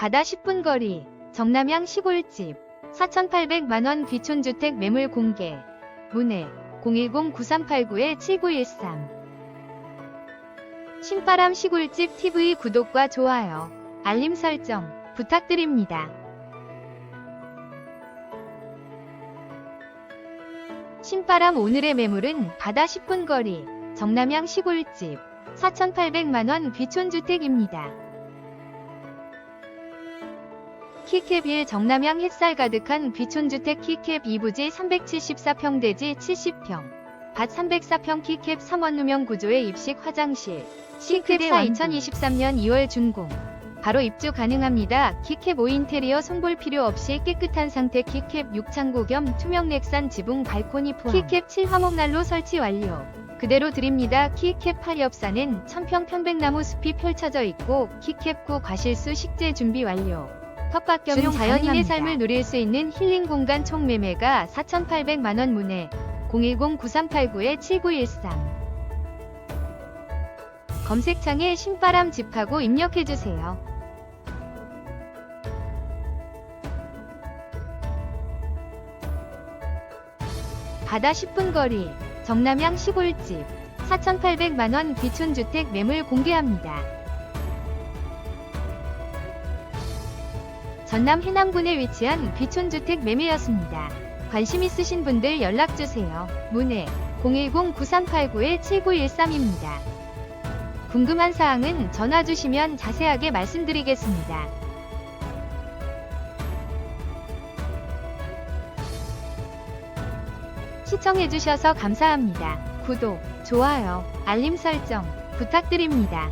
바다 10분 거리, 정남향 시골집, 4,800만원 귀촌주택 매물 공개, 문의 010-9389-7913 신바람 시골집 TV 구독과 좋아요, 알림 설정 부탁드립니다. 신바람 오늘의 매물은 바다 10분 거리, 정남향 시골집, 4,800만원 귀촌주택입니다. 키캡 1 정남향 햇살 가득한 귀촌주택 키캡 2부지 374평 대지 70평, 밭 304평 키캡 3원 누명 구조의 입식 화장실, 시크대 4 2023년 2월 준공. 바로 입주 가능합니다. 키캡 5 인테리어 손볼 필요 없이 깨끗한 상태 키캡 6창고 겸 투명 넥산 지붕 발코니 포함 키캡 7 화목난로 설치 완료. 그대로 드립니다. 키캡 8 옆산은 천평 편백나무 숲이 펼쳐져 있고 키캡 9 과실수 식재 준비 완료. 준 자연인의. 삶을 누릴 수 있는 힐링 공간 총 매매가 4,800만원 문의 010-9389-7913 검색창에 신바람 집하고 입력해주세요. 바다 10분 거리, 정남향 시골집, 4,800만원 귀촌주택 매물 공개합니다. 전남 해남군에 위치한 귀촌주택 매매였습니다. 관심 있으신 분들 연락주세요. 문의 010-9389-7913입니다. 궁금한 사항은 전화 주시면 자세하게 말씀드리겠습니다. 시청해주셔서 감사합니다. 구독, 좋아요, 알림 설정 부탁드립니다.